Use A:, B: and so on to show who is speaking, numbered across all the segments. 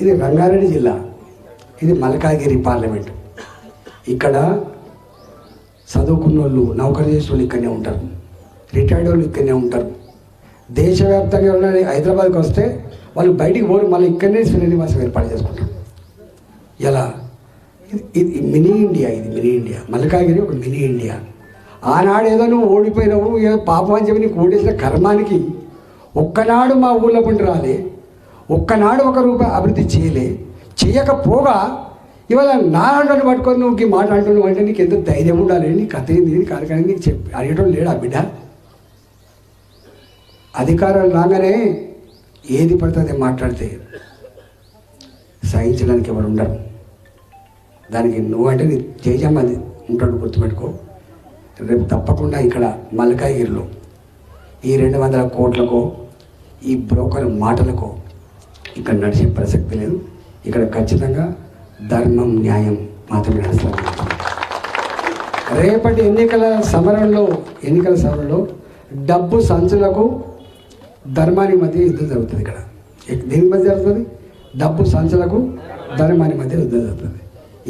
A: ఇది రంగారెడ్డి జిల్లా. ఇది మల్కాగిరి పార్లమెంట్. ఇక్కడ చదువుకున్న వాళ్ళు నౌకరీ చేసిన వాళ్ళు ఇక్కడనే ఉంటారు. రిటైర్డ్ వాళ్ళు ఇక్కడనే ఉంటారు. దేశవ్యాప్తంగా ఉన్న హైదరాబాద్కి వస్తే వాళ్ళు బయటికి పోరు మళ్ళీ ఇక్కడనే శ్రీనివాసం ఏర్పాటు చేసుకుంటారు. ఎలా? ఇది మినీ ఇండియా ఇది మినీ ఇండియా. మల్కాగిరి ఒక మినీ ఇండియా. ఆనాడు ఏదో నువ్వు ఓడిపోయినావు ఏదో పాపం అని చెప్పి నీకు ఓడేసిన కర్మానికి ఒక్కనాడు మా ఊళ్ళో పండి రాలే. ఒక్కనాడు ఒక రూపాయి అభివృద్ధి చేయలే. చేయకపోగా ఇవాళ నా పట్టుకొని నువ్వు మాట్లాడుతున్నావు అంటే నీకు ఎంత ధైర్యం ఉండాలి? నీకు కథ ఏంది? నీ నీకు చెప్పి అడిగేటోడు లేడా బిడ్డ? అధికారం రాగానే ఏది పడుతుంది మాట్లాడితే సహించడానికి ఎవరు ఉండరు. దానికి నువ్వంటే నీ జయజమ్మది ఉంటాడు గుర్తుపెట్టుకో. రేపు తప్పకుండా ఇక్కడ మల్కాగిరిలో ఈ రెండు వందల కోట్లకో ఈ బ్రోకర్ మాటలకో ఇక్కడ నడిచే ప్రసక్తి లేదు. ఇక్కడ ఖచ్చితంగా ధర్మం న్యాయం మాత్రమే అసలు. రేపటి ఎన్నికల సమరంలో ఎన్నికల సమరంలో డబ్బు సంచులకు ధర్మానికి మధ్య యుద్ధం జరుగుతుంది ఇక్కడ. దీని మధ్య జరుగుతుంది? డబ్బు సంచులకు ధర్మాని మధ్య యుద్ధం జరుగుతుంది.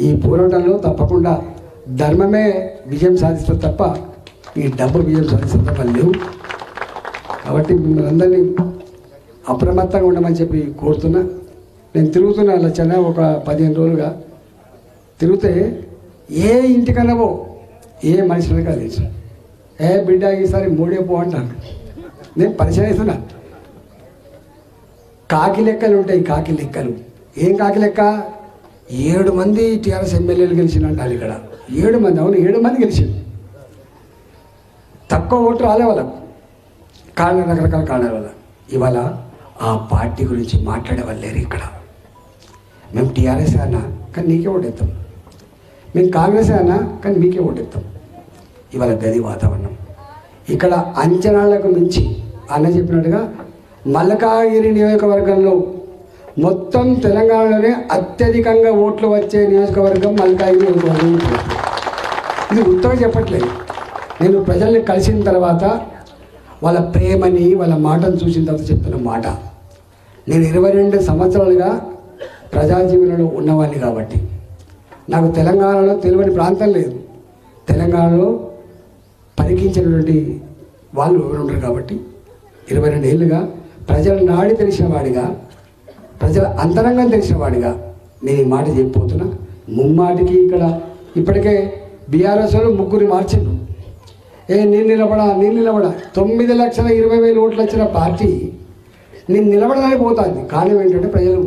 A: ఈ పోరాటంలో తప్పకుండా ధర్మమే విజయం సాధిస్తుంది తప్ప ఈ డబ్బు విజయం సాధిస్తుంది తప్ప లేవు. కాబట్టి మిమ్మల్ని అందరినీ అప్రమత్తంగా ఉండమని చెప్పి కోరుతున్నా. నేను తిరుగుతున్నా లచ్చన్న ఒక పదిహేను రోజులుగా. తిరిగితే ఏ ఇంటికన్నావో ఏ మనిషిని కలిసి ఏ బిడ్డ ఈసారి మూడే పో అంటాను. నేను పరిచయం అవుతున్నా కాకి లెక్కలు ఉంటాయి కాకి లెక్కలు. ఏం కాకి లెక్క? ఏడు మంది టీఆర్ఎస్ ఎమ్మెల్యేలు గెలిచినట్టాలి ఇక్కడ. ఏడు మంది అవును ఏడు మంది గెలిచింది తక్కువ ఓటు రాలే వాళ్ళకు. కారణం రకరకాల కారణాల వల్ల. ఇవాళ ఆ పార్టీ గురించి మాట్లాడే లేరు ఇక్కడ. మేము టీఆర్ఎస్ అన్నా కానీ నీకే ఓటేస్తాం మేము కాంగ్రెస్ అన్నా కానీ మీకే ఓటేస్తాం ఇవాళ గది వాతావరణం. ఇక్కడ అంచనాలకు మించి అన్న చెప్పినట్టుగా మల్లకాగిరి నియోజకవర్గంలో మొత్తం తెలంగాణలోనే అత్యధికంగా ఓట్లు వచ్చే నియోజకవర్గం మల్కాగిరి నియోజకవర్గం. ఇది ఉత్తగా చెప్పట్లేదు. నేను ప్రజల్ని కలిసిన తర్వాత వాళ్ళ ప్రేమని వాళ్ళ మాటను చూసిన తర్వాత చెప్తున్న మాట. నేను ఇరవై రెండు సంవత్సరాలుగా ప్రజాజీవనంలో ఉన్నవాడిని కాబట్టి. నాకు తెలంగాణలో తెలియని ప్రాంతం లేదు. తెలంగాణలో పరికించినటువంటి వాళ్ళు ఉంటారు ఉండరు కాబట్టి. ఇరవై రెండు ఏళ్ళుగా ప్రజల నాడి తెలిసినవాడిగా ప్రజల అంతరంగం తెలిసినవాడిగా నేను ఈ మాట చెప్పిపోతున్నా ముమ్మాటికి ఇక్కడ ఇప్పటికే బీఆర్ఎస్ వాళ్ళు ముగ్గురు మార్చిండు ఏ నేను నిలబడా నేను నిలబడా. తొమ్మిది లక్షల ఇరవై వేలు ఓట్లు వచ్చిన పార్టీ నేను నిలబడడానికి పోతుంది. కారణం ఏంటంటే ప్రజలు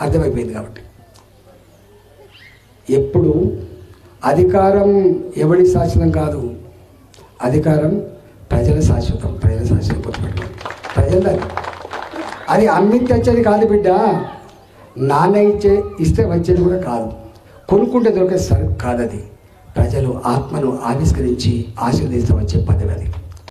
A: అర్థమైపోయింది కాబట్టి. ఎప్పుడు అధికారం ఎవడి శాశ్వతం కాదు. అధికారం ప్రజల శాశ్వతం ప్రజల శాశ్వతం గుర్తుపెట్టుకోండి ప్రజలది అది. అమ్మి తెచ్చేది కాదు బిడ్డ. నాన్న ఇచ్చే ఇస్తే వచ్చేది కూడా కాదు. కొనుక్కుంటే దొరికే సరుకు కాదు అది ప్రజలు ఆత్మను ఆవిష్కరించి ఆశీర్వదిస్తామని వచ్చే పదవి అది